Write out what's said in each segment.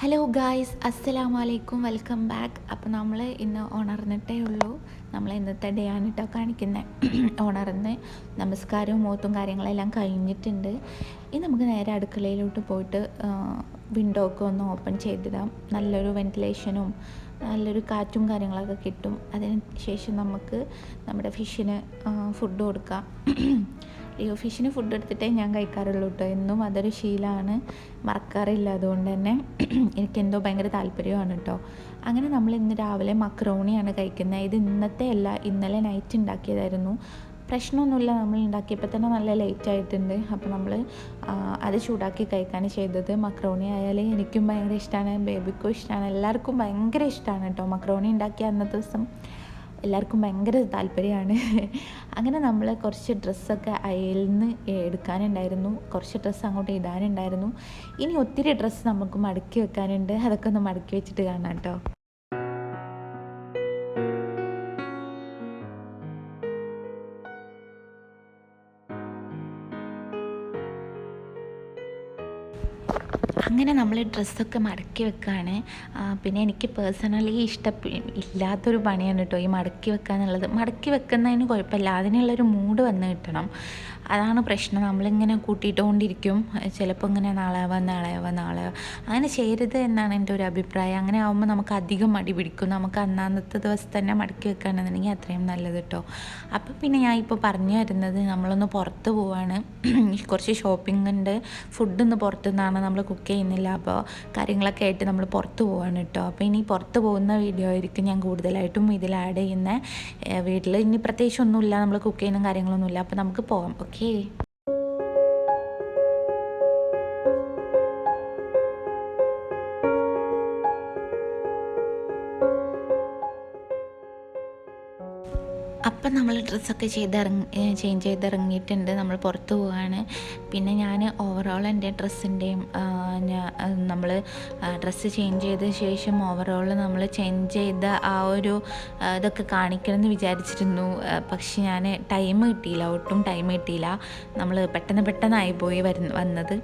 Hello guys അസ്സലാമു അലൈക്കും welcome back അപ്പോൾ നമ്മൾ ഇന്ന് ഉണർന്നിട്ടേ ഉള്ളൂ. നമ്മൾ ഇന്നത്തെ ഡേ ആണ് കേട്ടോ കാണിക്കുന്നത് ഉണർന്ന് നമസ്കാരവും മൂത്തും കാര്യങ്ങളെല്ലാം കഴിഞ്ഞിട്ടുണ്ട്. ഇനി നമുക്ക് നേരെ അടുക്കളയിലോട്ട് പോയിട്ട് വിൻഡോ ഒക്കെ ഒന്ന് ഓപ്പൺ ചെയ്തിടാം. നല്ലൊരു വെന്റിലേഷനും നല്ലൊരു കാറ്റും കാര്യങ്ങളൊക്കെ കിട്ടും. അതിന് ശേഷം നമുക്ക് നമ്മുടെ ഫിഷിന് ഫുഡ് കൊടുക്കാം. ഫിഷിന് ഫുഡ് എടുത്തിട്ടേ ഞാൻ കഴിക്കാറുള്ളൂ കേട്ടോ എന്നും അതൊരു ശീലമാണ് മറക്കാറില്ല. അതുകൊണ്ട് തന്നെ എനിക്കെന്തോ ഭയങ്കര താല്പര്യമാണ് കേട്ടോ അങ്ങനെ നമ്മൾ ഇന്ന് രാവിലെ മക്രോണിയാണ് കഴിക്കുന്നത്. ഇത് ഇന്നത്തെ അല്ല ഇന്നലെ നൈറ്റ് ഉണ്ടാക്കിയതായിരുന്നു. പ്രശ്നമൊന്നുമില്ല. നമ്മൾ ഉണ്ടാക്കിയപ്പോൾ തന്നെ നല്ല ലേറ്റ് ആയിട്ടുണ്ട്. അപ്പോൾ നമ്മൾ അത് ചൂടാക്കി കഴിക്കാൻ ചെയ്തത്. മക്രോണി ആയാൽ എനിക്കും ഭയങ്കര ഇഷ്ടമാണ് ബേബിക്കും ഇഷ്ടമാണ് എല്ലാവർക്കും ഭയങ്കര ഇഷ്ടമാണ് കേട്ടോ മക്രോണി ഉണ്ടാക്കിയ അന്നത്തെ ദിവസം. എല്ലാവർക്കും ഭയങ്കര താല്പര്യമാണ്. അങ്ങനെ നമ്മൾ കുറച്ച് ഡ്രസ്സൊക്കെ അയലിൽ നിന്ന് എടുക്കാനുണ്ടായിരുന്നു. കുറച്ച് ഡ്രസ്സ് അങ്ങോട്ട് ഇടാനുണ്ടായിരുന്നു. ഇനി ഒത്തിരി ഡ്രസ്സ് നമുക്ക് മടക്കി വെക്കാനുണ്ട്. അതൊക്കെ ഒന്ന് മടക്കി വെച്ചിട്ട് കാണാം കേട്ടോ. അങ്ങനെ നമ്മൾ ഡ്രസ്സൊക്കെ മടക്കി വെക്കുകയാണ് പിന്നെ എനിക്ക് പേഴ്സണലി ഇഷ്ട ഇല്ലാത്തൊരു പണിയാണ് കേട്ടോ ഈ മടക്കി വെക്കുക എന്നുള്ളത് മടക്കി വെക്കുന്നതിന് കുഴപ്പമില്ല. അതിനുള്ളൊരു മൂഡ് വന്ന് കിട്ടണം. അതാണ് പ്രശ്നം. നമ്മളിങ്ങനെ കൂട്ടിയിട്ടുകൊണ്ടിരിക്കും ചിലപ്പോൾ ഇങ്ങനെ നാളെ ആവാം നാളെ അങ്ങനെ ചെയ്യരുത് എന്നാണ് എന്റെ ഒരു അഭിപ്രായം. അങ്ങനെ ആകുമ്പോൾ നമുക്ക് അധികം മടി പിടിക്കും. നമുക്ക് അന്നാന്നത്തെ ദിവസം തന്നെ മടക്കി വെക്കുകയാണെന്നുണ്ടെങ്കിൽ അത്രയും നല്ലത് കേട്ടോ അപ്പം പിന്നെ ഞാൻ ഇപ്പോൾ പറഞ്ഞു വരുന്നത് നമ്മളൊന്ന് പുറത്ത് പോവാണ്. കുറച്ച് ഷോപ്പിംഗ് ഉണ്ട്. ഫുഡ് പുറത്തുനിന്നാണ് നമ്മൾ കുക്ക് ചെയ്യുന്നില്ല. അപ്പോൾ കാര്യങ്ങളൊക്കെ ആയിട്ട് നമ്മൾ പുറത്ത് പോവാണ് കേട്ടോ അപ്പോൾ ഇനി പുറത്ത് പോകുന്ന വീഡിയോ ആയിരിക്കും ഞാൻ കൂടുതലായിട്ടും ഇതിൽ ആഡ് ചെയ്യുന്ന. വീട്ടിൽ ഇനി പ്രത്യേകിച്ച് ഒന്നുമില്ല. നമ്മൾ കുക്ക് ചെയ്യുന്ന കാര്യങ്ങളൊന്നുമില്ല. അപ്പോൾ നമുക്ക് പോകാം ഓക്കേ ഡ്രസ്സൊക്കെ ചെയ്തിറങ്ങി ചേഞ്ച് ചെയ്തിറങ്ങിയിട്ടുണ്ട്. നമ്മൾ പുറത്ത് പോവുകയാണ് പിന്നെ ഞാൻ ഓവറോൾ എന്റെ ഡ്രസ്സിന്റെയും നമ്മൾ ഡ്രസ്സ് ചേഞ്ച് ചെയ്ത ശേഷം ഓവറോൾ നമ്മൾ ചേഞ്ച് ചെയ്ത ആ ഒരു ഇതൊക്കെ കാണിക്കണമെന്ന് വിചാരിച്ചിരുന്നു. പക്ഷെ ഞാൻ ടൈം കിട്ടിയില്ല. ഒട്ടും ടൈം കിട്ടിയില്ല. നമ്മൾ പെട്ടെന്ന് പെട്ടെന്നായി പോയി വരുന്ന വന്നത്.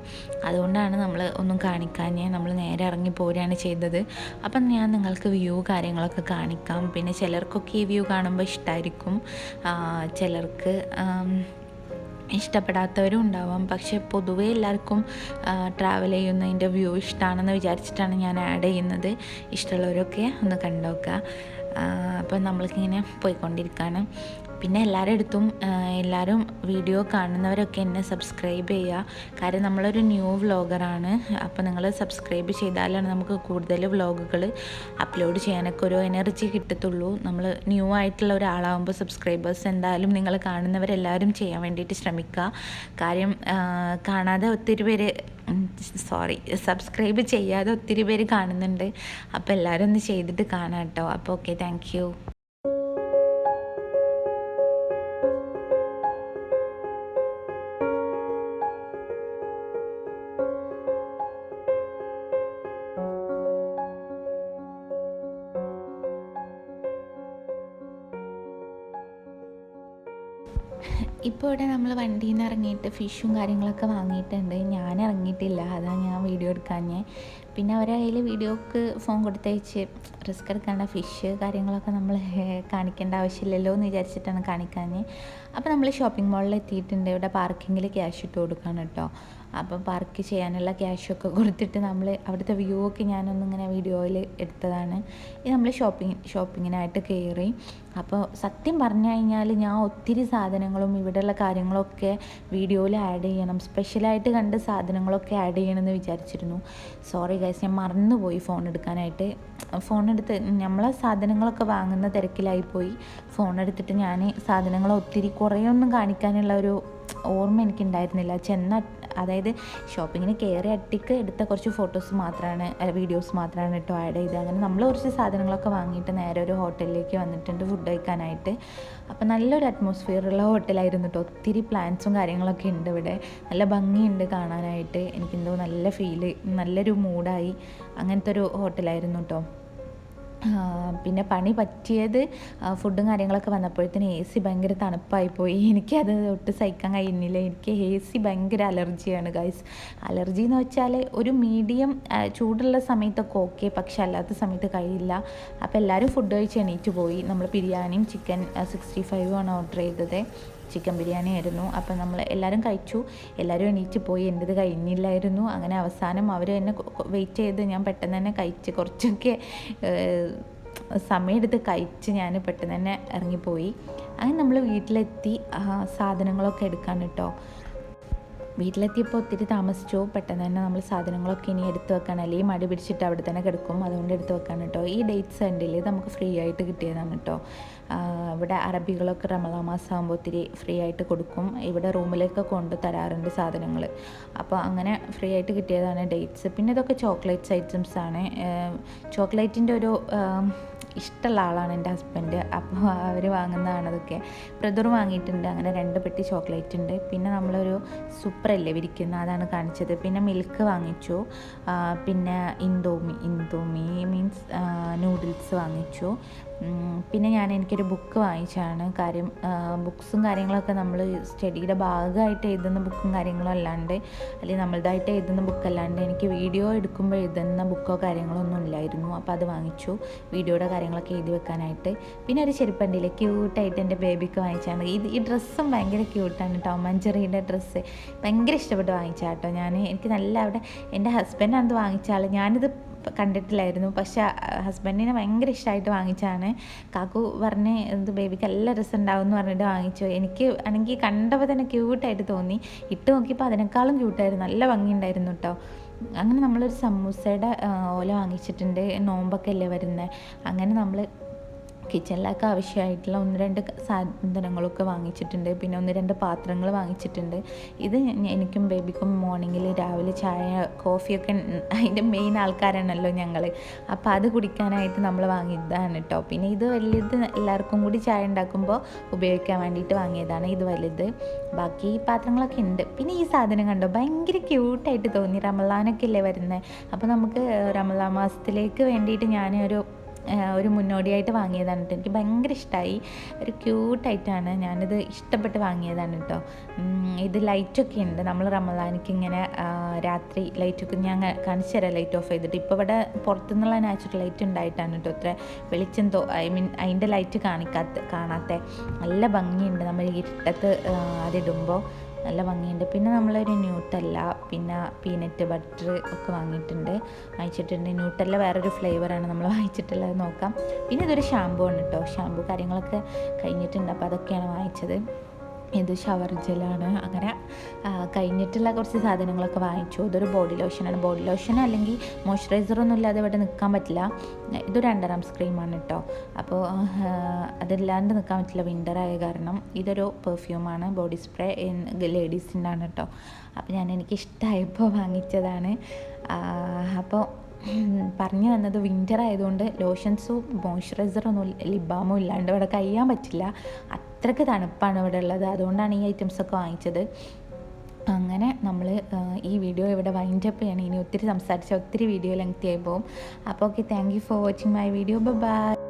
അതുകൊണ്ടാണ് നമ്മൾ ഒന്നും കാണിക്കാഞ്ഞ് നമ്മൾ നേരെ ഇറങ്ങി പോരുകയാണ് ചെയ്തത്. അപ്പം ഞാൻ നിങ്ങൾക്ക് വ്യൂ കാര്യങ്ങളൊക്കെ കാണിക്കാം. പിന്നെ ചിലർക്കൊക്കെ ഈ വ്യൂ കാണുമ്പോൾ ഇഷ്ടമായിരിക്കും ചിലർക്ക് ഇഷ്ടപ്പെടാത്തവരും ഉണ്ടാവാം. പക്ഷേ പൊതുവേ എല്ലാവർക്കും ട്രാവൽ ചെയ്യുന്നതിന്റെ വ്യൂ ഇഷ്ടമാണെന്ന് വിചാരിച്ചിട്ടാണ് ഞാൻ ആഡ് ചെയ്യുന്നത്. ഇഷ്ടമുള്ളവരൊക്കെ ഒന്ന് കണ്ടുനോക്കുക അപ്പം നമ്മൾക്കിങ്ങനെ പോയിക്കൊണ്ടിരിക്കുകയാണ് പിന്നെ എല്ലാവരുടെ അടുത്തും എല്ലാവരും വീഡിയോ കാണുന്നവരൊക്കെ എന്നെ സബ്സ്ക്രൈബ് ചെയ്യുക കാര്യം നമ്മളൊരു ന്യൂ വ്ളോഗറാണ് അപ്പോൾ നിങ്ങൾ സബ്സ്ക്രൈബ് ചെയ്താലാണ് നമുക്ക് കൂടുതൽ വ്ളോഗുകൾ അപ്ലോഡ് ചെയ്യാനൊക്കെ ഒരു എനർജി കിട്ടത്തുള്ളൂ. നമ്മൾ ന്യൂ ആയിട്ടുള്ള ഒരാളാകുമ്പോൾ സബ്സ്ക്രൈബേഴ്സ് എന്തായാലും നിങ്ങൾ കാണുന്നവരെല്ലാവരും ചെയ്യാൻ വേണ്ടിയിട്ട് ശ്രമിക്കുക കാര്യം കാണാതെ ഒത്തിരി പേര് സോറി സബ്സ്ക്രൈബ് ചെയ്യാതെ ഒത്തിരി പേര് കാണുന്നുണ്ട്. അപ്പോൾ എല്ലാവരും ഒന്ന് ചെയ്തിട്ട് കാണാം കേട്ടോ അപ്പോൾ ഓക്കെ താങ്ക് ഇപ്പോൾ ഇവിടെ നമ്മൾ വണ്ടിയിൽ നിന്ന് ഇറങ്ങിയിട്ട് ഫിഷും കാര്യങ്ങളൊക്കെ വാങ്ങിയിട്ടുണ്ട്. ഞാൻ ഇറങ്ങിയിട്ടില്ല അതാണ് ഞാൻ വീഡിയോ എടുക്കാഞ്ഞേ. പിന്നെ അവരെ കയ്യിൽ വീഡിയോക്ക് ഫോൺ കൊടുത്തയച്ച് റിസ്ക് എടുക്കേണ്ട ഫിഷ് കാര്യങ്ങളൊക്കെ നമ്മൾ കാണിക്കേണ്ട ആവശ്യമില്ലല്ലോ എന്ന് വിചാരിച്ചിട്ടാണ് കാണിക്കാൻ അപ്പോൾ നമ്മൾ ഷോപ്പിംഗ് മാളിൽ എത്തിയിട്ടുണ്ട്. ഇവിടെ പാർക്കിങ്ങിൽ ക്യാഷ് ഇട്ട് കൊടുക്കുകയാണ് കേട്ടോ അപ്പം പാർക്ക് ചെയ്യാനുള്ള ക്യാഷൊക്കെ കൊടുത്തിട്ട് നമ്മൾ അവിടുത്തെ വ്യൂ ഒക്കെ ഞാനൊന്നിങ്ങനെ വീഡിയോയിൽ എടുത്തതാണ്. ഇത് നമ്മൾ ഷോപ്പിംഗ് ഷോപ്പിങ്ങിനായിട്ട് കയറി അപ്പോൾ സത്യം പറഞ്ഞു കഴിഞ്ഞാൽ ഞാൻ ഒത്തിരി സാധനങ്ങളും ഇവിടെയുള്ള കാര്യങ്ങളൊക്കെ വീഡിയോയിൽ ആഡ് ചെയ്യണം. സ്പെഷ്യലായിട്ട് കണ്ട സാധനങ്ങളൊക്കെ ആഡ് ചെയ്യണമെന്ന് വിചാരിച്ചിരുന്നു. സോറി ഗൈസ് ഞാൻ മറന്നുപോയി ഫോൺ എടുക്കാനായിട്ട് ഫോൺ എടുത്ത് നമ്മളെ സാധനങ്ങളൊക്കെ വാങ്ങുന്ന തിരക്കിലായിപ്പോയി. ഫോൺ എടുത്തിട്ട് ഞാൻ സാധനങ്ങൾ ഒത്തിരി കുറേയൊന്നും കാണിക്കാനുള്ള ഒരു ഓർമ്മ എനിക്കുണ്ടായിരുന്നില്ല. ചെന്ന അതായത് ഷോപ്പിങ്ങിന് കയറി അട്ടിക്ക് എടുത്ത കുറച്ച് ഫോട്ടോസ് മാത്രമാണ് വീഡിയോസ് മാത്രമാണ് കേട്ടോ ആഡ് ചെയ്ത് അങ്ങനെ നമ്മൾ കുറച്ച് സാധനങ്ങളൊക്കെ വാങ്ങിയിട്ട് നേരെ ഒരു ഹോട്ടലിലേക്ക് വന്നിട്ടുണ്ട് ഫുഡ് കഴിക്കാനായിട്ട്. അപ്പോൾ നല്ലൊരു അറ്റ്മോസ്ഫിയറുള്ള ഹോട്ടലായിരുന്നു കേട്ടോ ഒത്തിരി പ്ലാൻസും കാര്യങ്ങളൊക്കെ ഉണ്ട് ഇവിടെ. നല്ല ഭംഗിയുണ്ട് കാണാനായിട്ട്. എനിക്കെന്തോ നല്ല ഫീൽ നല്ലൊരു മൂഡായി അങ്ങനത്തെ ഒരു ഹോട്ടലായിരുന്നു കേട്ടോ പിന്നെ പണി പറ്റിയത് ഫുഡും കാര്യങ്ങളൊക്കെ വന്നപ്പോഴത്തേന് എ സി ഭയങ്കര തണുപ്പായി പോയി. എനിക്കത് ഒട്ടും സഹിക്കാൻ കഴിയുന്നില്ല. എനിക്ക് എ സി ഭയങ്കര അലർജിയാണ് ഗൈസ് അലർജി എന്ന് വെച്ചാൽ ഒരു മീഡിയം ചൂടുള്ള സമയത്തൊക്കെ ഓക്കെ പക്ഷെ അല്ലാത്ത സമയത്ത് കഴിയില്ല. അപ്പോൾ എല്ലാവരും ഫുഡ് കഴിച്ച് എണീറ്റ് പോയി. നമ്മൾ ബിരിയാണിയും ചിക്കൻ സിക്സ്റ്റി ഫൈവും ആണ് ഓർഡർ ചെയ്തത്. ചിക്കൻ ബിരിയാണി ആയിരുന്നു. അപ്പം നമ്മൾ എല്ലാവരും കഴിച്ചു. എല്ലാവരും എണീറ്റ് പോയി. എന്റെത് കഴിഞ്ഞില്ലായിരുന്നു. അങ്ങനെ അവസാനം അവർ എന്നെ വെയിറ്റ് ചെയ്ത് ഞാൻ പെട്ടെന്ന് തന്നെ കഴിച്ച് കുറച്ചൊക്കെ സമയമെടുത്ത് കഴിച്ച് ഞാൻ പെട്ടെന്ന് തന്നെ ഇറങ്ങിപ്പോയി. അങ്ങനെ നമ്മൾ വീട്ടിലെത്തി. സാധനങ്ങളൊക്കെ എടുക്കാൻ കേട്ടോ. വീട്ടിലെത്തിയപ്പോൾ ഒത്തിരി താമസിച്ചു. പെട്ടെന്ന് തന്നെ നമ്മൾ സാധനങ്ങളൊക്കെ ഇനി എടുത്തു വെക്കണം അല്ലെങ്കിൽ മടി പിടിച്ചിട്ട് അവിടെ തന്നെ കിടക്കും. അതുകൊണ്ട് എടുത്തു വെക്കാൻ കേട്ടോ. ഈ ഡേറ്റ്സ് ഉണ്ടല്ലേ നമുക്ക് ഫ്രീ ആയിട്ട് കിട്ടിയതാണ് കേട്ടോ. ഇവിടെ അറബികളൊക്കെ റമദാ മാസം ആകുമ്പോൾ ഒത്തിരി ഫ്രീ ആയിട്ട് കൊടുക്കും. ഇവിടെ റൂമിലേക്ക് കൊണ്ട് തരാറുണ്ട് സാധനങ്ങൾ അപ്പോൾ അങ്ങനെ ഫ്രീ ആയിട്ട് കിട്ടിയതാണ് ഡേറ്റ്സ് പിന്നെ ഇതൊക്കെ ചോക്ലേറ്റ്സ് ഐറ്റംസ് ആണ്. ചോക്ലേറ്റിന്റെ ഒരു ഇഷ്ടമുള്ള ആളാണ് എന്റെ ഹസ്ബൻഡ്. അപ്പോൾ അവർ വാങ്ങുന്നതാണ് അതൊക്കെ. ബ്രദർ വാങ്ങിയിട്ടുണ്ട്. അങ്ങനെ രണ്ട് പെട്ടി ചോക്ലേറ്റ് ഉണ്ട്. പിന്നെ നമ്മളൊരു സൂപ്പറല്ലേ വിരിക്കുന്ന? അതാണ് കാണിച്ചത്. പിന്നെ മിൽക്ക് വാങ്ങിച്ചു. പിന്നെ ഇന്തോമി ഇന്തോമി മീൻസ് നൂഡിൽസ് വാങ്ങിച്ചു. പിന്നെ ഞാൻ എനിക്കൊരു ബുക്ക് വാങ്ങിച്ചാണ് കാര്യം ബുക്സും കാര്യങ്ങളൊക്കെ നമ്മൾ സ്റ്റഡിയുടെ ഭാഗമായിട്ട് എഴുതുന്ന ബുക്കും കാര്യങ്ങളും അല്ലാണ്ട് അല്ലെങ്കിൽ നമ്മളതായിട്ട് എഴുതുന്ന ബുക്ക് അല്ലാണ്ട് എനിക്ക് വീഡിയോ എടുക്കുമ്പോൾ എഴുതുന്ന ബുക്കോ കാര്യങ്ങളോ ഒന്നും ഇല്ലായിരുന്നു. അപ്പോൾ അത് വാങ്ങിച്ചു. വീഡിയോയുടെ കാര്യങ്ങളൊക്കെ എഴുതി വെക്കാനായിട്ട്. പിന്നെ ഒരു ചെരുപ്പണ്ടില്ലേ ക്യൂട്ടായിട്ട് എന്റെ ബേബിക്ക് വാങ്ങിച്ചാണ്. ഇത് ഈ ഡ്രസ്സും ഭയങ്കര ക്യൂട്ടാണ് ടോം ആൻഡ് ഡ്രസ്സ് ഭയങ്കര ഇഷ്ടപ്പെട്ട് വാങ്ങിച്ചാൽ കേട്ടോ ഞാൻ എനിക്ക് നല്ല അവിടെ എന്റെ ഹസ്ബൻഡാണ് ഇത് വാങ്ങിച്ചാൽ ഞാനിത് കണ്ടിട്ടില്ലായിരുന്നു. പക്ഷെ ഹസ്ബൻഡിനെ ഭയങ്കര ഇഷ്ടമായിട്ട് വാങ്ങിച്ചാണ് കാക്കു പറഞ്ഞ് ഇത് ബേബിക്ക് നല്ല രസം ഉണ്ടാവും എന്ന് പറഞ്ഞിട്ട് വാങ്ങിച്ചു. എനിക്ക് ആണെങ്കിൽ കണ്ടപ്പോൾ തന്നെ ക്യൂട്ടായിട്ട് തോന്നി. ഇട്ട് നോക്കിയപ്പോൾ അതിനേക്കാളും ക്യൂട്ടായിരുന്നു. നല്ല ഭംഗിയുണ്ടായിരുന്നു കേട്ടോ അങ്ങനെ നമ്മളൊരു സമൂസയുടെ ഓല വാങ്ങിച്ചിട്ടുണ്ട്. നോമ്പൊക്കെ അല്ലേ വരുന്നത്. അങ്ങനെ നമ്മൾ കിച്ചണിലൊക്കെ ആവശ്യമായിട്ടുള്ള ഒന്ന് രണ്ട് സാധനങ്ങളൊക്കെ വാങ്ങിച്ചിട്ടുണ്ട്. പിന്നെ ഒന്ന് രണ്ട് പാത്രങ്ങൾ വാങ്ങിച്ചിട്ടുണ്ട്. ഇത് എനിക്കും ബേബിക്കും മോർണിംഗിൽ രാവിലെ ചായ കോഫിയൊക്കെ അതിന്റെ മെയിൻ ആൾക്കാരാണല്ലോ ഞങ്ങൾ അപ്പോൾ അത് കുടിക്കാനായിട്ട് നമ്മൾ വാങ്ങിയതാണ് കേട്ടോ പിന്നെ ഇത് വലുത് എല്ലാവർക്കും കൂടി ചായ ഉണ്ടാക്കുമ്പോൾ ഉപയോഗിക്കാൻ വേണ്ടിയിട്ട് വാങ്ങിയതാണ്. ഇത് വലുത്. ബാക്കി പാത്രങ്ങളൊക്കെ ഉണ്ട്. പിന്നെ ഈ സാധനം കണ്ടോ? ഭയങ്കര ക്യൂട്ടായിട്ട് തോന്നി. റമലാനൊക്കെ അല്ലേ വരുന്നത് അപ്പോൾ നമുക്ക് റമളാ മാസത്തിലേക്ക് വേണ്ടിയിട്ട് ഞാനൊരു ഒരു മുന്നോടിയായിട്ട് വാങ്ങിയതാണ് കേട്ടോ. എനിക്ക് ഭയങ്കര ഇഷ്ടമായി ഒരു ക്യൂട്ടായിട്ടാണ് ഞാനിത് ഇഷ്ടപ്പെട്ട് വാങ്ങിയതാണ് കേട്ടോ. ഇത് ലൈറ്റൊക്കെ ഉണ്ട്. നമ്മൾ റമദാനിക്ക് ഇങ്ങനെ രാത്രി ലൈറ്റൊക്കെ ഞാൻ കാണിച്ചു തരാം ലൈറ്റ് ഓഫ് ചെയ്തിട്ട്. ഇപ്പോൾ ഇവിടെ പുറത്തുനിന്നുള്ള നാച്ചുറൽ ലൈറ്റ് ഉണ്ടായിട്ടാണ് കേട്ടോ അത്ര വെളിച്ചം തോ ഐ മീൻ അതിന്റെ ലൈറ്റ് കാണിക്കാത്ത കാണാത്ത. നല്ല ഭംഗിയുണ്ട്. നമ്മൾ ഇരുട്ടത്ത് അതിടുമ്പോൾ നല്ല ഭംഗിയുണ്ട്. പിന്നെ നമ്മളൊരു ന്യൂട്ടല്ല പിന്നെ പീനട്ട് ബട്ടർ ഒക്കെ വാങ്ങിയിട്ടുണ്ട്. വാങ്ങിച്ചിട്ടുണ്ട്. ന്യൂട്ടല്ല വേറൊരു ഫ്ലേവറാണ് നമ്മൾ വാങ്ങിച്ചിട്ടുള്ളത്. നോക്കാം. പിന്നെ ഇതൊരു ഷാമ്പു ആണ് കേട്ടോ. ഷാമ്പു കാര്യങ്ങളൊക്കെ കഴിഞ്ഞിട്ടുണ്ട്. അപ്പോൾ അതൊക്കെയാണ് വാങ്ങിച്ചത്. ഇത് ഷവർ ജെല്ലാണ്. അങ്ങനെ കഴിഞ്ഞിട്ടുള്ള കുറച്ച് സാധനങ്ങളൊക്കെ വാങ്ങിച്ചു. ഇതൊരു ബോഡി ലോഷനാണ്. ബോഡി ലോഷൻ അല്ലെങ്കിൽ മോയ്സ്ചറൈസറൊന്നും ഇല്ലാതെ ഇവിടെ നിൽക്കാൻ പറ്റില്ല. ഇത് രണ്ടാം സ്ക്രീമാണ് കേട്ടോ അപ്പോൾ അതില്ലാണ്ട് നിൽക്കാൻ പറ്റില്ല. വിന്റർ ആയ കാരണം ഇതൊരു പെർഫ്യൂമാണ് ബോഡി സ്പ്രേ ലേഡീസിന്റെ ആണ് കേട്ടോ അപ്പോൾ ഞാൻ എനിക്ക് ഇഷ്ടമായപ്പോൾ വാങ്ങിച്ചതാണ് അപ്പോൾ പറഞ്ഞു വന്നത് വിന്റർ ആയതുകൊണ്ട് ലോഷൻസും മോയ്സ്ചറൈസറും ഒന്നും ലിബാമും ഇല്ലാണ്ട് ഇവിടെ കഴിയാൻ പറ്റില്ല. അത്രയ്ക്ക് തണുപ്പാണ് ഇവിടെ ഉള്ളത്. അതുകൊണ്ടാണ് ഈ ഐറ്റംസ് ഒക്കെ വാങ്ങിച്ചത്. അങ്ങനെ നമ്മൾ ഈ വീഡിയോ ഇവിടെ വൈൻഡ് അപ്പ് ചെയ്യണം. ഇനി ഒത്തിരി സംസാരിച്ച ഒത്തിരി വീഡിയോ ലെങ്തി ആയി പോകും അപ്പോൾ okay thank you for watching my video bye